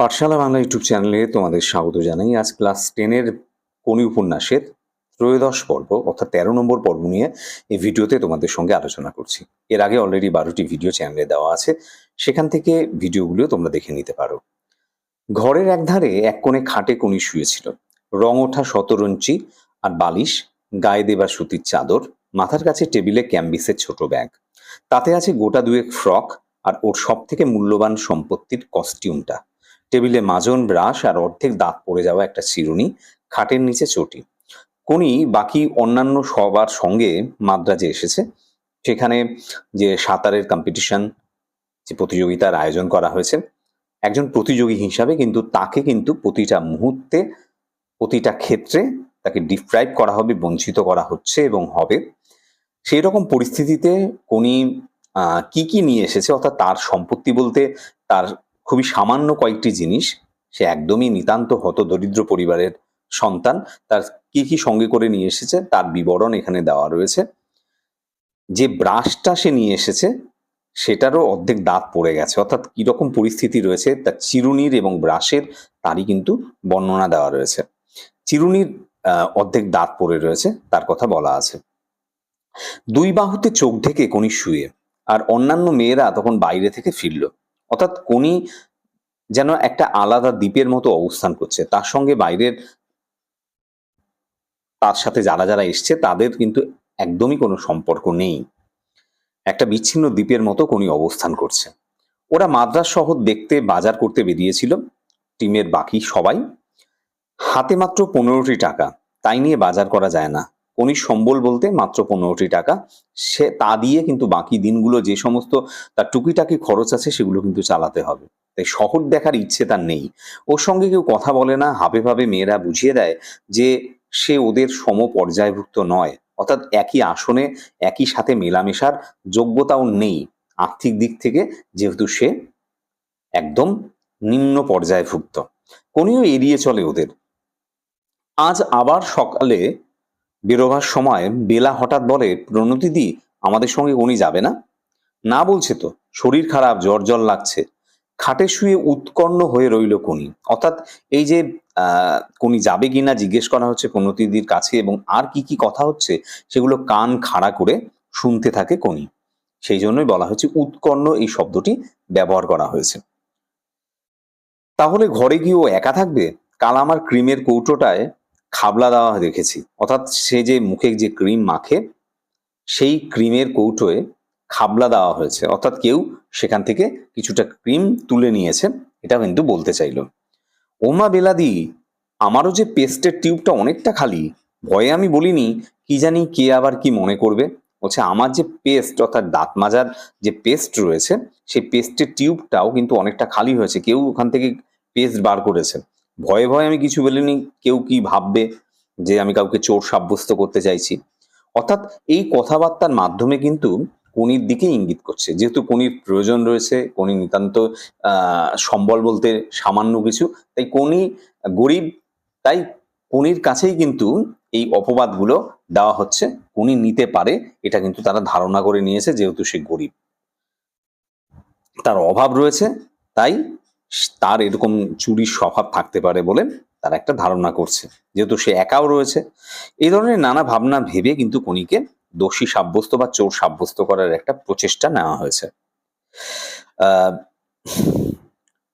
পাঠশালা Bangla YouTube চ্যানেলে তোমাদের স্বাগত জানাই। আজ ক্লাস টেনের কোনি উপন্যাসের ত্রয়োদশ পর্ব, অর্থাৎ তেরো নম্বর পর্ব নিয়ে এই ভিডিওতে তোমাদের সঙ্গে আলোচনা করছি। এর আগে অলরেডি বারোটি ভিডিও চ্যানেলে দেওয়া আছে। সেখান থেকে ভিডিওগুলো তোমরা দেখে নিতে পারো। ঘরের একধারে এক কোণে খাটে কোণি শুয়েছিল। রং ওঠা শতরঞ্চি আর বালিশ, গায়ে দেবা সুতির চাদর, মাথার কাছে টেবিলে ক্যাম্বিসের ছোট ব্যাগ। তাতে আছে গোটা দুয়েক ফ্রক আর ওর সব থেকে মূল্যবান সম্পত্তির কস্টিউমটা টেবিলে মাজন ব্রাশ আর অর্ধেক দাঁত পড়ে যাওয়া একটা চিরুনি খাটের নিচে চটি। কোনি বাকি অন্যান্য সবার সঙ্গে মাদ্রাজে এসেছে। সেখানে যে সাঁতারের কম্পিটিশন যে প্রতিযোগিতার আয়োজন করা হয়েছে, একজন প্রতিযোগী হিসাবে কিন্তু তাকে কিন্তু প্রতিটা মুহূর্তে, প্রতিটা ক্ষেত্রে তাকে ডিপ্রাইভ করা হবে, বঞ্চিত করা হচ্ছে এবং হবে। সেই রকম পরিস্থিতিতে কোনি কি কি নিয়ে এসেছে অর্থাৎ তার সম্পত্তি বলতে তার খুবই সামান্য কয়েকটি জিনিস। সে একদমই নিতান্ত হত দরিদ্র পরিবারের সন্তান। তার কি কি সঙ্গে করে নিয়ে এসেছে তার বিবরণ এখানে দেওয়া রয়েছে। যে ব্রাশটা সে নিয়ে এসেছে, সেটারও অর্ধেক দাঁত পড়ে গেছে। অর্থাৎ কীরকম পরিস্থিতি রয়েছে তার চিরুনির এবং ব্রাশের তারই কিন্তু বর্ণনা দেওয়া রয়েছে। চিরুনির অর্ধেক দাঁত পড়ে রয়েছে, তার কথা বলা আছে। দুই বাহুতে চোখ ঢেকে কোনি শুয়ে, আর অন্যান্য মেয়েরা তখন বাইরে থেকে ফিরল। অর্থাৎ কোনি যেন একটা আলাদা দ্বীপের মতো অবস্থান করছে। তার সঙ্গে বাইরের তার সাথে যারা যারা এসছে, তাদের কিন্তু একদমই কোনো সম্পর্ক নেই। একটা বিচ্ছিন্ন দ্বীপের মতো কোনি অবস্থান করছে। ওরা মাদ্রাস শহর দেখতে, বাজার করতে বেরিয়েছিল। টিমের বাকি সবাই। হাতে মাত্র পনেরোটি টাকা। তাই নিয়ে বাজার করা যায় না। কনির সম্বল বলতে মাত্র পনেরোটি টাকা। সে তা দিয়ে কিন্তু বাকি দিনগুলো যে সমস্ত তার টুকিটাকি খরচ আছে সেগুলো কিন্তু চালাতে হবে। তাই শহর দেখার ইচ্ছে তার নেই। ওর সঙ্গে কেউ কথা বলে না, হাবে ভাবে মেয়েরা বুঝিয়ে দেয় যে সে ওদের সম পর্যায়ভুক্ত নয়। অর্থাৎ একই আসনে, একই সাথে মেলামেশার যোগ্যতাও নেই। আর্থিক দিক থেকে যেহেতু সে একদম নিম্ন পর্যায়ভুক্ত। কোনিও এড়িয়ে চলে ওদের। আজ আবার সকালে বেরোবার সময় বেলা হঠাৎ বলে প্রণতিদি আমাদের সঙ্গে উনি যাবে না? না, বলছে তো, শরীর খারাপ, জ্বর জ্বর লাগছে। খাটে শুয়ে উৎকণ্ণ হয়ে রইল কোনি। অর্থাৎ এই যে কোনি যাবে কিনা জিজ্ঞেস করা হচ্ছে প্রণতিদির কাছে এবং আর কি কি কথা হচ্ছে সেগুলো কান খাড়া করে শুনতে থাকে কোনি। সেই জন্যই বলা হয়েছে উৎকণ্ণ এই শব্দটি ব্যবহার করা হয়েছে। তাহলে ঘরে গিয়ে ও একা থাকবে? কাল আমার ক্রিমের কৌটোটায় খাবলা দেওয়া দেখেছি। অর্থাৎ সে যে মুখে যে ক্রিম মাখে, সেই ক্রিমের কৌটোয় খাবলা দেওয়া হয়েছে। অর্থাৎ কেউ সেখান থেকে কিছুটা ক্রিম তুলে নিয়েছে, এটা কিন্তু বলতে চাইলো। ওমা বেলাদি, আমারও যে পেস্টের টিউবটা অনেকটা খালি, ভয়ে আমি বলিনি, কি জানি কে আবার কি মনে করবে? বলছে, আমার যে পেস্ট, অর্থাৎ দাঁত মাজার যে পেস্ট রয়েছে, সেই পেস্টের টিউবটাও কিন্তু অনেকটা খালি হয়েছে। কেউ ওখান থেকে পেস্ট বার করেছে। ভয়ে ভয়ে আমি কিছু বলিনি, কেউ কি ভাববে যে আমি কাউকে চোর সাব্যস্ত করতে চাইছি। অর্থাৎ এই কথাবার্তার মাধ্যমে কিন্তু কনির দিকে ইঙ্গিত করছে। যেহেতু কনির প্রয়োজন রয়েছে কনি নিতান্ত সম্বল বলতে সামান্য কিছু, তাই কনি গরিব, তাই কনির কাছেই কিন্তু এই অপবাদগুলো দেওয়া হচ্ছে। কনি নিতে পারে, এটা কিন্তু তারা ধারণা করে নিয়েছে, যেহেতু সে গরিব। তার অভাব রয়েছে, তাই তার এরকম চুরির স্বভাব থাকতে পারে বলে তারা একটা ধারণা করছে। যেহেতু সে একাও রয়েছে, এই ধরনের নানা ভাবনা ভেবে কিন্তু কনিকে দোষী সাব্যস্ত বা চোর সাব্যস্ত করার একটা প্রচেষ্টা নেওয়া হয়েছে।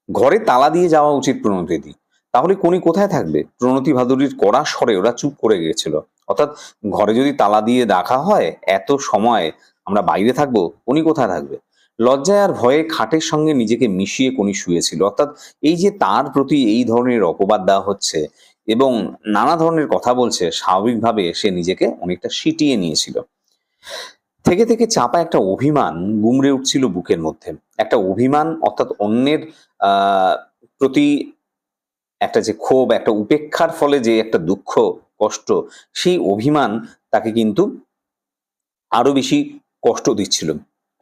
ঘরে তালা দিয়ে যাওয়া উচিত প্রণতিদি তাহলে কোনি কোথায় থাকবে? প্রণতি ভাদুরীর কড়া স্বরে ওরা চুপ করে গিয়েছিল। অর্থাৎ ঘরে যদি তালা দিয়ে রাখা হয়, এত সময় আমরা বাইরে থাকব কোনি কোথায় থাকবে? লজ্জায় আর ভয়ে খাটের সঙ্গে নিজেকে মিশিয়ে কোনি শুয়েছিল। অর্থাৎ এই যে তার প্রতি এই ধরনের অপবাদ দেওয়া হচ্ছে এবং নানা ধরনের কথা বলছে, স্বাভাবিকভাবে সে নিজেকে অনেকটা সিটিয়ে নিয়েছিল। থেকে থেকে চাপা একটা অভিমান গুমড়ে উঠছিল বুকের মধ্যে। একটা অভিমান অর্থাৎ অন্যের প্রতি একটা যে ক্ষোভ, একটা উপেক্ষার ফলে যে একটা দুঃখ, কষ্ট, সেই অভিমান তাকে কিন্তু আরও বেশি কষ্ট দিচ্ছিল।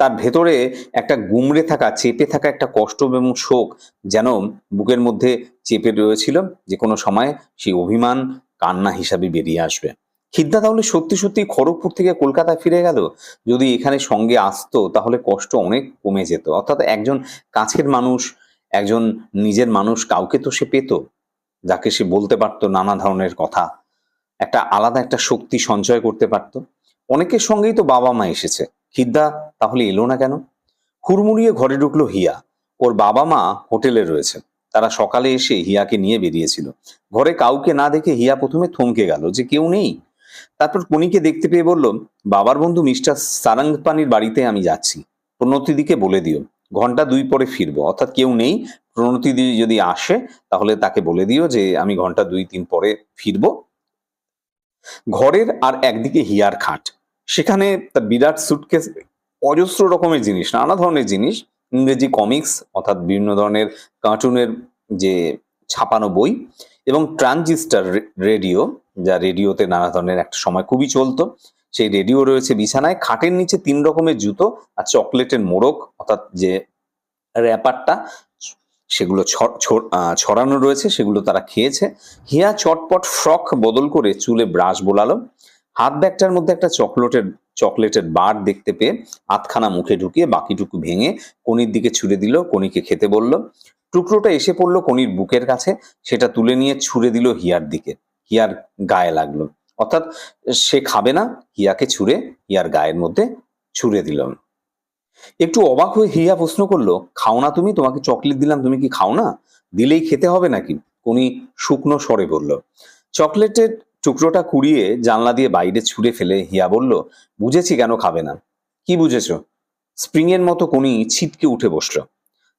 তার ভেতরে একটা গুমড়ে থাকা, চেপে থাকা একটা কষ্ট এবং শোক যেন বুকের মধ্যে চেপে রয়েছিল। যে কোনো সময় সেই অভিমান কান্না হিসাবে বেরিয়ে আসবে। খিদ্দা তাহলে সত্যি সত্যি খড়গপুর থেকে কলকাতা ফিরে গেল? যদি এখানে সঙ্গে আসতো, তাহলে কষ্ট অনেক কমে যেত। অর্থাৎ একজন কাছের মানুষ, একজন নিজের মানুষ কাউকে তো সে পেত, যাকে সে বলতে পারতো নানা ধরনের কথা। একটা আলাদা একটা শক্তি সঞ্চয় করতে পারতো। অনেকের সঙ্গেই তো বাবা মা এসেছে। খিদ্দা, তাহলে এলো না কেন? হুড়মুড়িয়ে ঘরে ঢুকলো হিয়া। ওর বাবা মা হোটেলে রয়েছে। তারা সকালে এসে হিয়াকে নিয়ে বেরিয়েছিল। ঘরে কাউকে না দেখে হিয়া প্রথমে থমকে গেল যে কেউ নেই। তারপর কনিকে দেখতে পেয়ে বলল, বাবার বন্ধু মিস্টার সারাংপানির বাড়িতে আমি যাচ্ছি। প্রণতিদিকে বলে দিও। ঘণ্টা দুই পরে ফিরবো। অর্থাৎ কেউ নেই। প্রণতিদি যদি আসে, তাহলে তাকে বলে দিও যে আমি ঘণ্টা দুই, তিন পরে ফিরবো। ঘরের আর একদিকে হিয়ার খাট। সেখানে তার বিরাট সুটকেস অজস্র রকমের জিনিস, নানা ধরনের জিনিস, ইংরেজি কমিক্স অর্থাৎ বিভিন্ন ধরনের কার্টুনের যে ছাপানো বই এবং ট্রানজিস্টার রেডিও যা রেডিওতে নানা ধরনের একটা সময় খুবই চলতো। সেই রেডিও রয়েছে বিছানায়, খাটের নিচে তিন রকমের জুতো আর চকলেটের মোড়ক, অর্থাৎ যে র্যাপারটা সেগুলো ছড়ানো রয়েছে, সেগুলো তারা খেয়েছে। হিয়া চটপট ফ্রক বদল করে চুলে ব্রাশ বোলালো। হাত ব্যাগটার মধ্যে একটা চকলেটের চকলেটের বার দেখতে পেয়ে আধখানা মুখে ঢুকিয়ে বাকিটুকু ভেঙে কনির দিকে ছুড়ে দিল কনিকে খেতে বলল। টুকরোটা এসে পড়ল কনির বুকের কাছে, সেটা তুলে নিয়ে ছুড়ে দিল হিয়ার দিকে। হিয়ার গায়ে লাগল। অর্থাৎ সে খাবে না, হিয়াকে ছুঁড়ে হিয়ার গায়ের মধ্যে ছুঁড়ে দিল। একটু অবাক হয়ে হিয়া প্রশ্ন করল, খাও না তুমি? তোমাকে চকলেট দিলাম, তুমি কি খাও না? দিলেই খেতে হবে নাকি? কোনি শুকনো স্বরে বলল। চকলেটের টুকরোটা কুড়িয়ে জানলা দিয়ে বাইরে ছুঁড়ে ফেলে হিয়া বলল, বুঝেছি কেন খাবে না। কি বুঝেছ? স্প্রিং এর মতো কোনি ছিটকে উঠে বসল।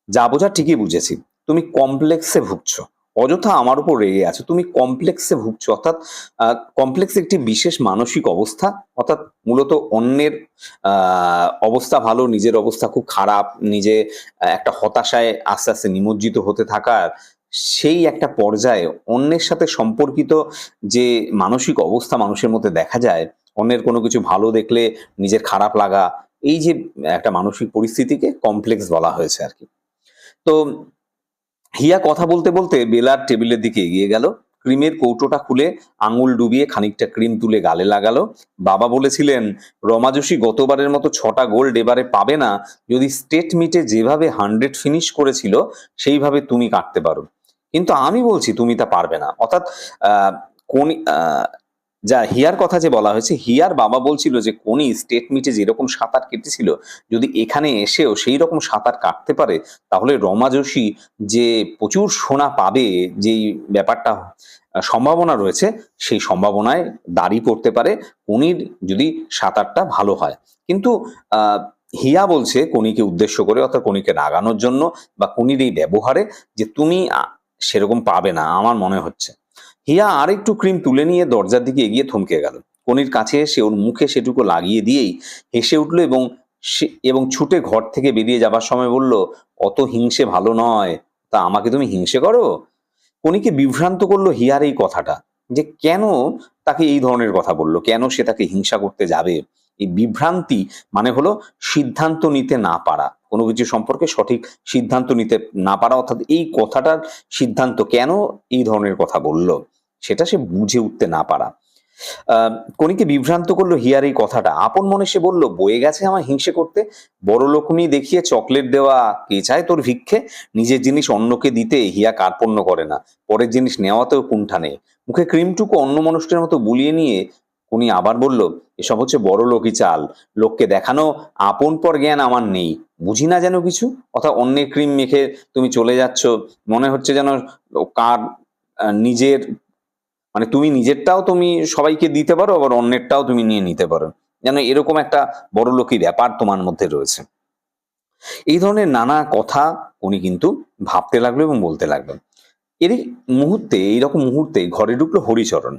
যা বোঝা ঠিকই বুঝেছি। তুমি কমপ্লেক্সে ভুগছ। অযথা আমার উপর রেগে আছো। তুমি কমপ্লেক্সে ভুগছো। অর্থাৎ কমপ্লেক্স একটি বিশেষ মানসিক অবস্থা। অর্থাৎ মূলত অন্যের অবস্থা ভালো, নিজের অবস্থা খুব খারাপ, নিজে একটা হতাশায় আস্তে আস্তে নিমজ্জিত হতে থাকার সেই একটা পর্যায়ে অন্যের সাথে সম্পর্কিত যে মানসিক অবস্থা মানুষের মধ্যে দেখা যায়, অন্যের কোনো কিছু ভালো দেখলে নিজের খারাপ লাগা, এই যে একটা মানসিক পরিস্থিতিকে কমপ্লেক্স বলা হয়েছে আর কি। তো হিয়া কথা বলতে বলতে বেলার টেবিলের দিকে এগিয়ে গেল। ক্রিমের কৌটোটা খুলে আঙুল ডুবিয়ে খানিকটা ক্রিম তুলে গালে লাগালো। বাবা বলেছিলেন রমাজসী গতবারের মতো ছটা গোল্ড এবারে পাবে না। যদি স্টেট মিটে যেভাবে হান্ড্রেড ফিনিশ করেছিল, সেইভাবে তুমি কাটতে পারো। কিন্তু আমি বলছি, তুমি তা পারবে না। অর্থাৎ কোন যা হিয়ার কথা যে বলা হয়েছে, হিয়ার বাবা বলছিল যে, কোনি স্টেট মিটে যেরকম সাঁতার কেটেছিল, যদি এখানে এসেও সেই রকম সাঁতার কাটতে পারে, তাহলে রমাজসী যে প্রচুর সোনা পাবে, যেই ব্যাপারটা সম্ভাবনা রয়েছে, সেই সম্ভাবনায় দাড়ি পড়তে পারে, কনির যদি সাঁতারটা ভালো হয়। কিন্তু হিয়া বলছে কনিকে উদ্দেশ্য করে, অর্থাৎ কনিকে রাগানোর জন্য বা কনির এই ব্যবহারে যে, তুমি সেরকম পাবে না, আমার মনে হচ্ছে। হিয়া আর একটু ক্রিম তুলে নিয়ে দরজার দিকে এগিয়ে থমকে গেল। কনির কাছে এসে ওর মুখে সেটুকু লাগিয়ে দিয়েই হেসে উঠল এবং সে- এবং ছুটে ঘর থেকে বেরিয়ে যাবার সময় বলল, অত হিংসে ভালো নয়। তা আমাকে তুমি হিংসে করো? কনিকে বিভ্রান্ত করল হিয়ার এই কথাটা, যে কেন তাকে এই ধরনের কথা বলল, কেন সে তাকে হিংসা করতে যাবে? এই বিভ্রান্তি মানে হলো সিদ্ধান্ত নিতে না পারা। কোনো কিছু সম্পর্কে সঠিক সিদ্ধান্ত নিতে না পারা অর্থাৎ এই কথাটার সিদ্ধান্ত কেন এই ধরনের কথা বলল, সেটা সে বুঝে উঠতে না পারা। কনিকে বিভ্রান্ত করল হিয়ার এই কথাটা। আপন মনে সে বলল, বয়ে গেছে আমার হিংসে করতে। বড় লোকনি দেখিয়ে চকলেট দেওয়া কে চায় তোর ভিক্ষে? নিজের জিনিস অন্যকে দিতে হিয়া কার্পণ্য করে না। পরের জিনিস নেওয়াতেও কুণ্ঠা নেই। মুখে ক্রিমটুকু অন্য মানুষের মতো বুলিয়ে নিয়ে উনি আবার বলল, এসব হচ্ছে বড় লোকই চাল। লোককে দেখানো আপন পর জ্ঞান আমার নেই। বুঝি না যেন কিছু? অর্থাৎ অন্যের ক্রিম মেখে তুমি চলে যাচ্ছ। মনে হচ্ছে যেন কার নিজের মানে তুমি নিজেরটাও তুমি সবাইকে দিতে পারো, আবার অন্যেরটাও তুমি নিয়ে নিতে পারো। যেন এরকম একটা বড় লোকই ব্যাপার তোমার মধ্যে রয়েছে। এই ধরনের নানা কথা উনি কিন্তু ভাবতে লাগল এবং বলতে লাগল এরই মুহূর্তে এইরকম মুহূর্তে ঘরে ঢুকলো হরিচরণ।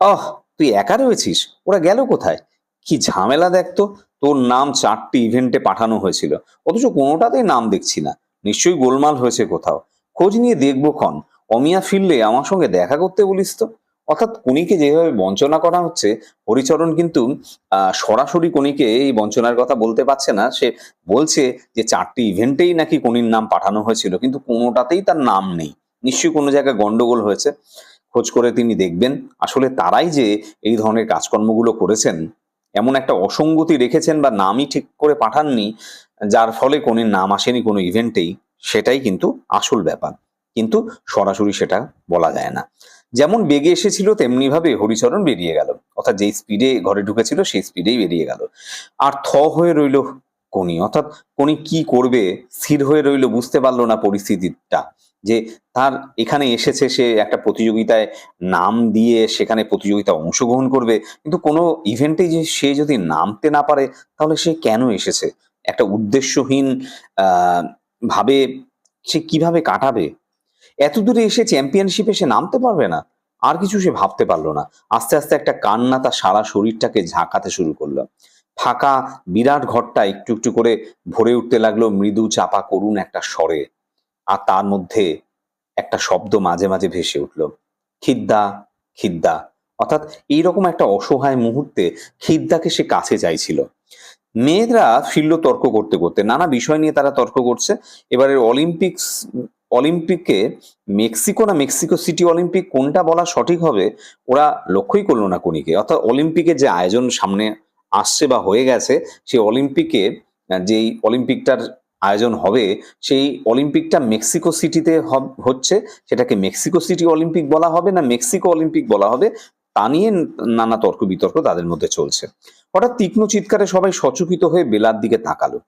আহ তুই একা রয়েছিস? ওরা গেল কোথায়? কি ঝামেলা দেখতো তোর নাম চারটি ইভেন্টে পাঠানো হয়েছিল। অথচ কোনোটাতেই নাম দেখছি না। নিশ্চয়ই গোলমাল হয়েছে কোথাও। খোঁজ নিয়ে দেখব ক্ষণ অমিয়া ফিরলে আমার সঙ্গে দেখা করতে বলিস তো? অর্থাৎ কনিকে যেভাবে বঞ্চনা করা হচ্ছে, হরিচরণ কিন্তু সরাসরি কনিকে এই বঞ্চনার কথা বলতে পারছে না। সে বলছে যে চারটি ইভেন্টেই নাকি কনির নাম পাঠানো হয়েছিল, কিন্তু কোনোটাতেই তার নাম নেই। নিশ্চয়ই কোনো জায়গায় গন্ডগোল হয়েছে। খোঁজ করে তিনি দেখবেন আসলে তারাই যে এই ধরনের কাজকর্মগুলো করেছেন, এমন একটা অসঙ্গতি রেখেছেন বা নামই ঠিক করে পাঠাননি, যার ফলে কনির নাম আসেনি কোনো ইভেন্টেই, সেটাই কিন্তু আসল ব্যাপার। কিন্তু সরাসরি সেটা বলা যায় না। যেমন বেগে এসেছিল তেমনি ভাবে হরিচরণ বেরিয়ে গেল। অর্থাৎ যেই স্পিডে ঘরে ঢুকেছিল, সেই স্পিডেই বেরিয়ে গেল। আর থ হয়ে রইল কোনি অর্থাৎ কোনি কি করবে? স্থির হয়ে রইল, বুঝতে পারল না পরিস্থিতিটা। যে তার এখানে এসেছে, সে একটা প্রতিযোগিতায় নাম দিয়ে সেখানে প্রতিযোগিতা অংশগ্রহণ করবে। কিন্তু কোনো ইভেন্টে যে সে যদি নামতে না পারে, তাহলে সে কেন এসেছে? একটা উদ্দেশ্যহীন ভাবে সে কীভাবে কাটাবে? এত দূরে এসে চ্যাম্পিয়নশিপে সে নামতে পারবে না। আর কিছু সে ভাবতে পারল না। আস্তে আস্তে একটা কান্না তার সারা শরীরটাকে ঝাঁকাতে শুরু করল। ফাঁকা বিরাট ঘরটা একটু একটু করে ভরে উঠতে লাগল মৃদু চাপা করুন একটা স্বরে। আর তার মধ্যে একটা শব্দ মাঝে মাঝে ভেসে উঠল। খিদ্দা খিদ্দা। অর্থাৎ এইরকম একটা অসহায় মুহূর্তে খিদ্দাকে সে কাছে চাইছিল। মেয়েরা ফিরল তর্ক করতে করতে। নানা বিষয় নিয়ে তারা তর্ক করছে। এবারের অলিম্পিক্স, অলিম্পিকে মেক্সিকো না মেক্সিকো সিটি অলিম্পিক কোনটা বলা সঠিক হবে, ওরা লক্ষ্যই করল না কোনিকে অর্থাৎ অলিম্পিকের যে আয়োজন সামনে আসছে বা হয়ে গেছে, সেই অলিম্পিকে যেই অলিম্পিকটার আয়োজন হবে, সেই অলিম্পিকটা মেক্সিকো সিটিতে হচ্ছে, সেটাকে মেক্সিকো সিটি অলিম্পিক বলা হবে না মেক্সিকো অলিম্পিক বলা হবে, তা নিয়ে নানা তর্ক বিতর্ক তাদের মধ্যে চলছে। হঠাৎ তীক্ষ্ণ চিৎকারে সবাই সচকিত হয়ে বেলার দিকে তাকালো।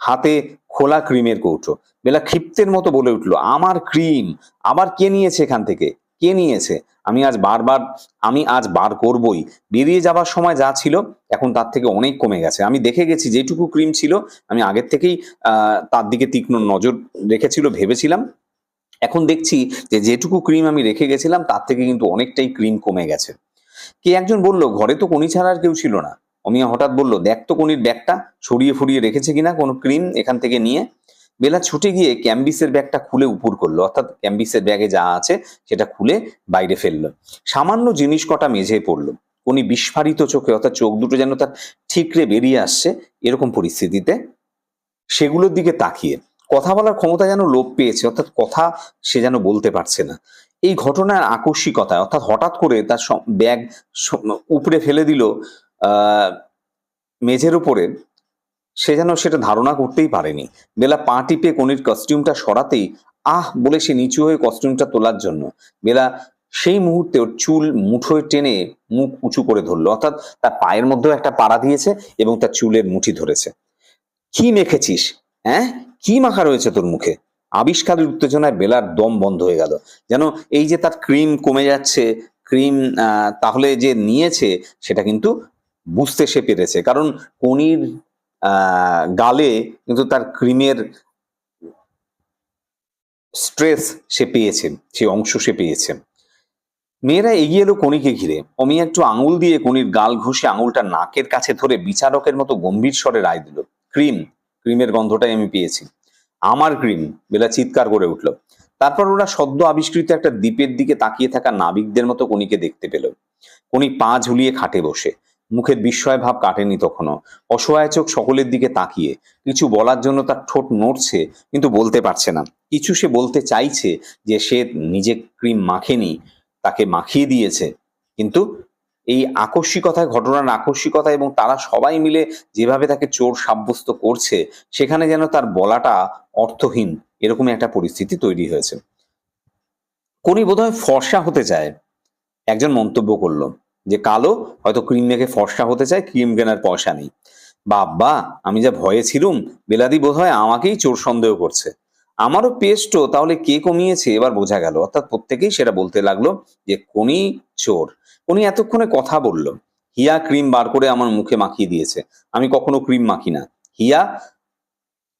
হাতে খোলা ক্রিমের কৌটো, বেলা ক্ষিপ্তের মতো বলে উঠল, আমার ক্রিম, আবার কে নিয়েছে এখান থেকে? কে নিয়েছে? আমি আজ বারবার, আমি আজ বার করবই। বেরিয়ে যাবার সময় যা ছিল, এখন তার থেকে অনেক কমে গেছে। আমি দেখে গেছি যেটুকু ক্রিম ছিল, আমি আগের থেকেই তার দিকে তীক্ষ্ণ নজর রেখেছিল, ভেবেছিলাম। এখন দেখছি যে যেটুকু ক্রিম আমি রেখে গেছিলাম, তার থেকে কিন্তু অনেকটাই ক্রিম কমে গেছে। কে একজন বলল, ঘরে তো কোনি ছাড়া আর কেউ ছিল না। অমিয়া হঠাৎ বলল, দেখ তো কোনির ব্যাগটা, ছড়িয়ে ফুরিয়ে রেখেছে কিনা কোনো ক্রিম এখান থেকে নিয়ে? বেলা ছুটে গিয়ে ক্যাম্বিসের ব্যাগটা খুলে উপর করল, অর্থাৎ ক্যাম্বিসের ব্যাগে যা আছে সেটা খুলে বাইরে ফেলল। সামান্য জিনিস কটা মেঝে পড়ল। উনি বিস্ফারিত চোখে, অর্থাৎ চোখ দুটো যেন তার ঠিকরে বেরিয়ে আসছে, এরকম পরিস্থিতিতে সেগুলোর দিকে তাকিয়ে। কথা বলার ক্ষমতা যেন লোপ পেয়েছে, অর্থাৎ কথা সে যেন বলতে পারছে না। এই ঘটনার আকস্মিকতায়, অর্থাৎ হঠাৎ করে তার ব্যাগ উপরে ফেলে দিল মেঝের উপরে সে যেন সেটা ধারণা করতেই পারেনি। বেলা পা টিপে কনির কস্টিউমটা সরাতেই, আহ! বলে সে নিচু হয়ে কস্টিউমটা তোলার জন্য। বেলা সেই মুহূর্তে ওর চুল মুঠোয় টেনে মুখ উঁচু করে ধরলো, অর্থাৎ তার পায়ের মধ্যেও একটা পাড়া দিয়েছে এবং তার চুলের মুঠি ধরেছে। কি মেখেছিস? হ্যাঁ? কি মাখা রয়েছে তোর মুখে? আবিষ্কারের উত্তেজনায় বেলার দম বন্ধ হয়ে গেল। যেন এই যে তার ক্রিম কমে যাচ্ছে ক্রিম তাহলে যে নিয়েছে, সেটা কিন্তু বুঝতে সে পেরেছে। কারণ কনির গালে কিন্তু তার ক্রিমের স্ট্রেস সে পেয়েছে, সে অংশ সে পেয়েছে। মেয়েরা এগিয়ে এলো কণিকে ঘিরে। অমি একটু আঙুল দিয়ে কণির গাল ঘষে আঙুলটা নাকের কাছে ধরে বিচারকের মতো গম্ভীর স্বরে রায় দিল, ক্রিম, ক্রিমের গন্ধটাই আমি পেয়েছি। আমার ক্রিম। বেলা চিৎকার করে উঠল। তারপর ওরা সদ্য আবিষ্কৃত একটা দ্বীপের দিকে তাকিয়ে থাকা নাবিকদের মতো কণিকে দেখতে পেল। কণি পা ঝুলিয়ে খাটে বসে। মুখের বিস্ময় ভাব কাটেনি তখনও। অসহায় চোখ সকলের দিকে তাকিয়ে। কিছু বলার জন্য তার ঠোঁট নড়ছে, কিন্তু বলতে পারছে না। কিছু সে বলতে চাইছে যে সে নিজে ক্রিম মাখেনি, তাকে মাখিয়ে দিয়েছে। কিন্তু এই আকস্মিকতায় ঘটনার আকস্মিকতা এবং তারা সবাই মিলে যেভাবে তাকে চোর সাব্যস্ত করছে, সেখানে যেন তার বলাটা অর্থহীন, এরকমই একটা পরিস্থিতি তৈরি হয়েছে। কোনি বোধহয় ফর্সা হতে চায়, একজন মন্তব্য করল। যে কালো, হয়তো ক্রিম মেখে ফর্সা হতে চায় ক্রিম কেনার পয়সা নেই। বাবা আমি যা ভয়ে ছিলুম, বেলাদি বোধহয় আমাকেই চোর সন্দেহ করছে। আমারও পেস্টও তাহলে কে কমিয়েছে? এবার বোঝা গেল। অর্থাৎ প্রত্যেকেই সেটা বলতে লাগল যে, কোনই চোর? উনি এতক্ষণে কথা বলল। হিয়া ক্রিম বার করে আমার মুখে মাখিয়ে দিয়েছে। আমি কখনো ক্রিম মাখি না। হিয়া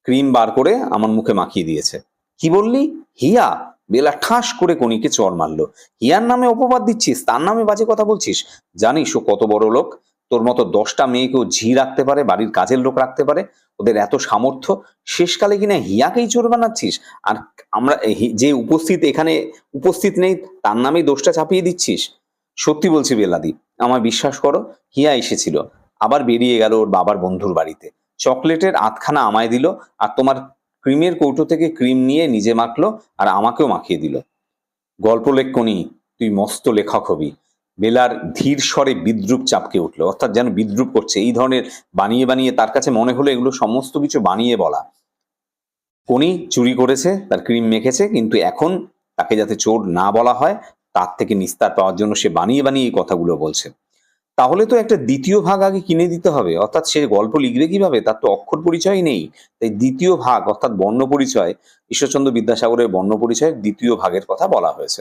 ক্রিম বার করে আমার মুখে মাখিয়ে দিয়েছে। কি বললি? হিয়া বেলা ঠাস করে কনিকে চর মারলো। হিয়ার নামে অপবাদ দিচ্ছিস, তার নামে বাজে কথা বলছিস? জানিস ও কত বড় লোক? তোর মতো দশটা মেয়েকেও ঝি রাখতে পারে, বাড়ির কাজের লোক রাখতে পারে? ওদের এত সামর্থ্য? শেষকালে কিনা হিয়াকেই চোর বানাচ্ছিস? আর আমরা যে উপস্থিত এখানে উপস্থিত নেই, তার নামেই দোষটা চাপিয়ে দিচ্ছিস? সত্যি বলছি বেলাদি, আমায় বিশ্বাস করো, হিয়া এসেছিল। আবার বেরিয়ে গেল ওর বাবার বন্ধুর বাড়িতে। চকলেটের আধখানা আমায় দিল, আর তোমার ক্রিমের কৌটো থেকে ক্রিম নিয়ে নিজে মাখলো আর আমাকেও মাখিয়ে দিল। গল্প লেখনি তুই মস্ত লেখক হবি। বেলার ধীর স্বরে বিদ্রুপ চাপকে উঠল, অর্থাৎ যেন বিদ্রুপ করছে। এই ধরনের বানিয়ে বানিয়ে তার কাছে মনে হলো এগুলো সমস্ত কিছু বানিয়ে বলা। কোনি চুরি করেছে, তার ক্রিম মেখেছে, কিন্তু এখন তাকে যাতে চোর না বলা হয়, তার থেকে নিস্তার পাওয়ার জন্য সে বানিয়ে বানিয়ে এই কথাগুলো বলছে। তাহলে তো একটা দ্বিতীয় ভাগ আগে কিনে দিতে হবে। অর্থাৎ সে গল্প লিখবে কীভাবে? তার তো অক্ষর পরিচয় নেই। তাই দ্বিতীয় ভাগ, অর্থাৎ বর্ণ পরিচয়, ঈশ্বরচন্দ্র বিদ্যাসাগরের বর্ণ পরিচয়ের দ্বিতীয় ভাগের কথা বলা হয়েছে।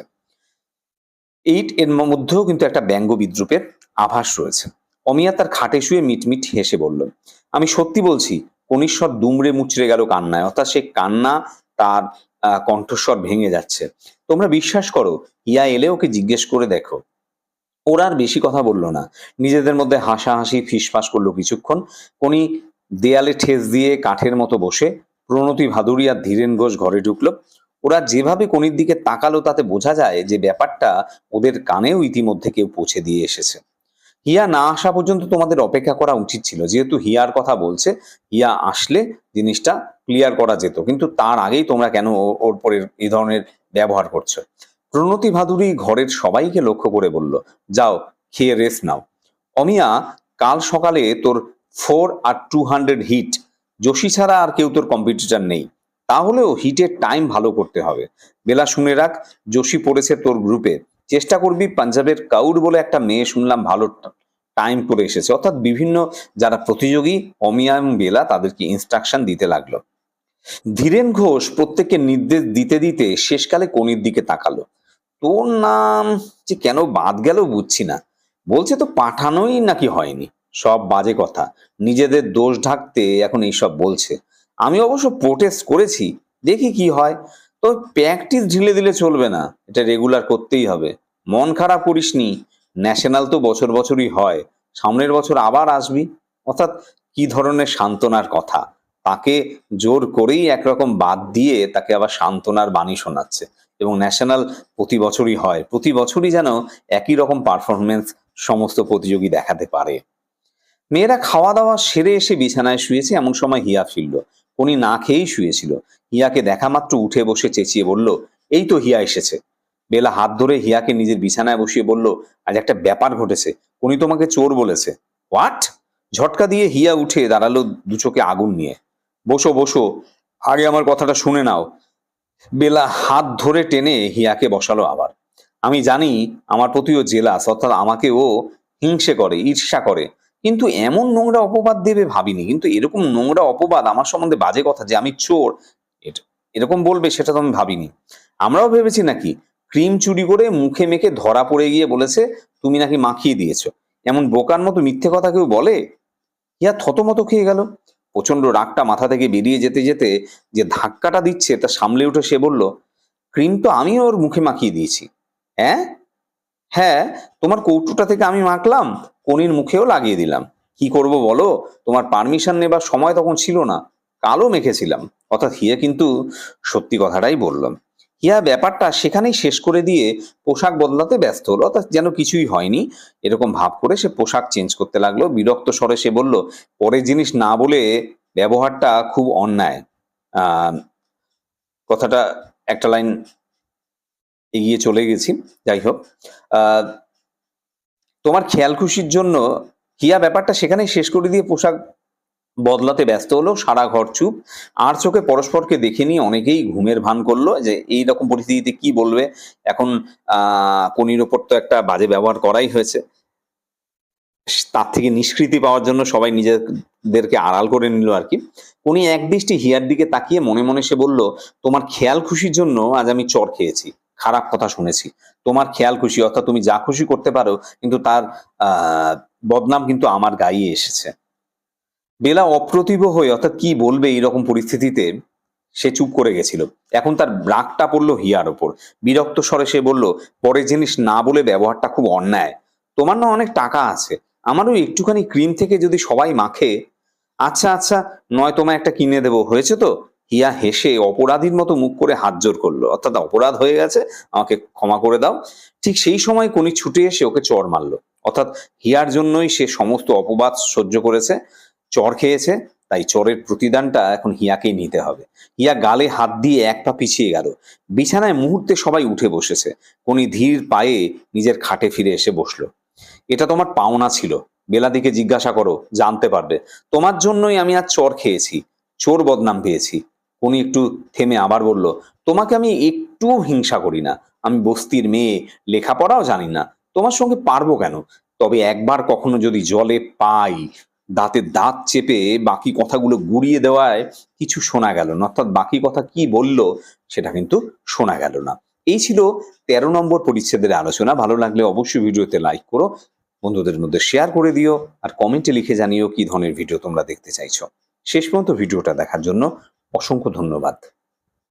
এইট এর মধ্যেও কিন্তু একটা ব্যঙ্গ বিদ্রুপের আভাস রয়েছে। অমিয়া তার খাটে শুয়ে মিটমিট হেসে বলল, আমি সত্যি বলছি কনিশ্বর দুমড়ে মুচড়ে গেল কান্নায়। অর্থাৎ সে কান্না তার কণ্ঠস্বর ভেঙে যাচ্ছে। তোমরা বিশ্বাস করো ইয়া এলে ওকে জিজ্ঞেস করে দেখো। ওরা আর বেশি কথা বলল না। নিজেদের মধ্যে হাসাহাসি, ফিসফাস করল কিছুক্ষণ। কোনি দেয়ালে ঠেস দিয়ে কাঠের মতো বসে প্রণতি ভাদুরী আর ধীরেন ঘোষ ঘরে ঢুকলো। ওরা যেভাবে কনির দিকে তাকালো তাতে বোঝা যায় যে ব্যাপারটা ওদের কানেও ইতিমধ্যে কেউ পৌঁছে দিয়ে এসেছে। হিয়া না আসা পর্যন্ত তোমাদের অপেক্ষা করা উচিত ছিল। যেহেতু হিয়ার কথা বলছে, হিয়া আসলে জিনিসটা ক্লিয়ার করা যেত। কিন্তু তার আগেই তোমরা কেন ওর পরে এই ধরনের ব্যবহার করছ? প্রণতি ভাদুরী ঘরের সবাইকে লক্ষ্য করে বলল, যাও, খেয়ে রেস্ট নাও। অমিয়া, কাল সকালে তোর ফোর আর টু হান্ড্রেড হিট যোশী ছাড়া আর কেউ তোর কম্পিটিটার নেই। তাহলেও হিটের টাইম ভালো করতে হবে। বেলা শুনে রাখ, যোশী পড়েছে তোর গ্রুপে চেষ্টা করবি পাঞ্জাবের কাউর বলে একটা মেয়ে শুনলাম ভালো টাইম করে এসেছে। অর্থাৎ বিভিন্ন যারা প্রতিযোগী, অমিয়া এবং বেলা তাদেরকে ইনস্ট্রাকশন দিতে লাগল। ধীরেন ঘোষ প্রত্যেককে নির্দেশ দিতে দিতে শেষকালে কনির দিকে তাকালো। তোর নাম যে কেন বাদ গেল বুঝছি না। বলছে তো পাঠানোই নাকি হয়নি। সব বাজে কথা। নিজেদের দোষ ঢাকতে এখন এইসব বলছে। আমি অবশ্য প্রোটেস্ট করেছি। দেখি কি হয়। তো প্র্যাকটিস ঢিলে দিলে চলবে না। এটা রেগুলার করতেই হবে। মন খারাপ করিসনি ন্যাশনাল তো বছর বছরই হয়। সামনের বছর আবার আসবি। অর্থাৎ কি ধরনের সান্ত্বনার কথা। তাকে জোর করেই একরকম বাদ দিয়ে তাকে আবার সান্ত্বনার বাণী শোনাচ্ছে। এবং ন্যাশনাল প্রতি বছরই হয়। প্রতি বছরই যেন একই রকম পারফরমেন্স সমস্ত প্রতিযোগী দেখাতে পারে। মেয়েরা খাওয়া দাওয়া সেরে এসে বিছানায় শুয়েছে, এমন সময় হিয়া ফিরল। উনি না খেয়েই শুয়েছিল। হিয়াকে দেখা মাত্র উঠে বসে চেঁচিয়ে বলল, এই তো হিয়া এসেছে। বেলা হাত ধরে হিয়াকে নিজের বিছানায় বসিয়ে বলল, আজ একটা ব্যাপার ঘটেছে। উনি তোমাকে চোর বলেছে। হোয়াট ঝটকা দিয়ে হিয়া উঠে দাঁড়াল দু চোখে আগুন নিয়ে। বসো বসো। আগে আমার কথাটা শুনে নাও। বেলা হাত ধরে টেনে হিয়াকে বসালো আবার। আমি জানি আমার প্রতিও জেলাস, অর্থাৎ আমাকে ও হিংসে করে, ঈর্ষা করে। কিন্তু এমন নোংরা অপবাদ দেবে ভাবিনি। কিন্তু এরকম নোংরা অপবাদ আমার সম্বন্ধে বাজে কথা যে আমি চোর এরকম বলবে সেটা তো আমি ভাবিনি। আমরাও ভেবেছি নাকি ক্রিম চুরি করে মুখে মেখে ধরা পড়ে গিয়ে বলেছে, তুমি নাকি মাখিয়ে দিয়েছ। এমন বোকার মতো মিথ্যে কথা কেউ বলে? ইয়া থতমত খেয়ে গেল। প্রচণ্ড রাগটা মাথা থেকে বেরিয়ে যেতে যেতে যে ধাক্কাটা দিচ্ছে তা সামলে উঠে সে বলল, ক্রিম তো আমি ওর মুখে মাখিয়ে দিয়েছি। হ্যাঁ হ্যাঁ তোমার কৌটুটা থেকে আমি মাখলাম, কনির মুখেও লাগিয়ে দিলাম। কি করব বলো? তোমার পারমিশন নেবার সময় তখন ছিল না কালো মেখেছিলাম। অর্থাৎ হিয়া কিন্তু সত্যি কথাটাই বললাম হিয়া ব্যাপারটা সেখানেই শেষ করে দিয়ে পোশাক বদলাতে ব্যস্ত হলো, অর্থাৎ যেন কিছুই হয়নি। এরকম ভাব করে সে পোশাক চেঞ্জ করতে লাগল। বিরক্ত স্বরে সে বলল, পরের জিনিস না বলে ব্যবহারটা খুব অন্যায়। কথাটা একটা লাইন এগিয়ে চলে গেছি, যাই হোক। তোমার খেয়াল খুশির জন্য হিয়া ব্যাপারটা সেখানেই শেষ করে দিয়ে পোশাক বদলাতে ব্যস্ত হলো, সারা ঘর চুপ। আর চোখে পরস্পরকে দেখে নিয়ে অনেকেই ঘুমের ভান করল যে, এই রকম পরিস্থিতিতে কি বলবে? এখন আহ কনির ওপর তো একটা বাজে ব্যবহার করাই হয়েছে। তার থেকে নিষ্কৃতি পাওয়ার জন্য সবাই নিজেদেরকে আড়াল করে নিল আর কি। উনি এক দৃষ্টি হিয়ার দিকে তাকিয়ে মনে মনে সে বলল, তোমার খেয়াল খুশির জন্য আজ আমি চর খেয়েছি। খারাপ কথা শুনেছি। তোমার খেয়াল খুশি, অর্থাৎ তুমি যা খুশি করতে পারো, কিন্তু তার বদনাম কিন্তু আমার গায়ে এসেছে। বেলা অপ্রতিভ হয়ে অর্থাৎ কি বলবে এইরকম পরিস্থিতিতে সে চুপ করে গেছিল। এখন তার রাগটা পড়ল হিয়ার ওপর বিরক্ত স্বরে সে বলল পরে জিনিস না বলে ব্যবহারটা খুব অন্যায়। তোমার না অনেক টাকা আছে। আমারও একটুখানি ক্রিম থেকে যদি সবাই মাখে আচ্ছা আচ্ছা নয় তোমায় একটা কিনে দেবো। হয়েছে তো? হিয়া হেসে অপরাধীর মতো মুখ করে হাত জোর করল। অর্থাৎ অপরাধ হয়ে গেছে, আমাকে ক্ষমা করে দাও। ঠিক সেই সময় কোনি ছুটে এসে ওকে চর মারলো। অর্থাৎ হিয়ার জন্যই সে সমস্ত অপবাদ সহ্য করেছে। চর খেয়েছে, তাই চরের প্রতিদানটা এখন হিয়াকেই নিতে হবে। হিয়া গালে হাত দিয়ে এক পা পিছিয়ে গেল। বিছানায় মুহূর্তে সবাই উঠে বসেছে। কোনি ধীর পায়ে নিজের খাটে ফিরে এসে বসল। এটা তোমার পাওনা ছিল। বেলাদিকে জিজ্ঞাসা করো, জানতে পারবে। তোমার জন্যই আমি আজ চর খেয়েছি, চোর বদনাম পেয়েছি। উনি একটু থেমে আবার বলল, তোমাকে আমি একটুও হিংসা করি না। আমি বস্তির মেয়ে, লেখাপড়াও জানি না। তোমার সঙ্গে পারব কেন? তবে একবার কখনো যদি জলে পাই দাঁতে দাঁত চেপে বাকি কথাগুলো গুড়িয়ে দেওয়ায় কিছু শোনা গেল না। অর্থাৎ বাকি কথা কি বলল সেটা কিন্তু শোনা গেল না। এই ছিল তেরো নম্বর পরিচ্ছেদের আলোচনা। ভালো লাগলে অবশ্যই ভিডিওতে লাইক করো, বন্ধুদের মধ্যে শেয়ার করে দিও, আর কমেন্টে লিখে জানিও কি ধরনের ভিডিও তোমরা দেখতে চাইছো। শেষ পর্যন্ত ভিডিওটা দেখার জন্য অসংখ্য ধন্যবাদ।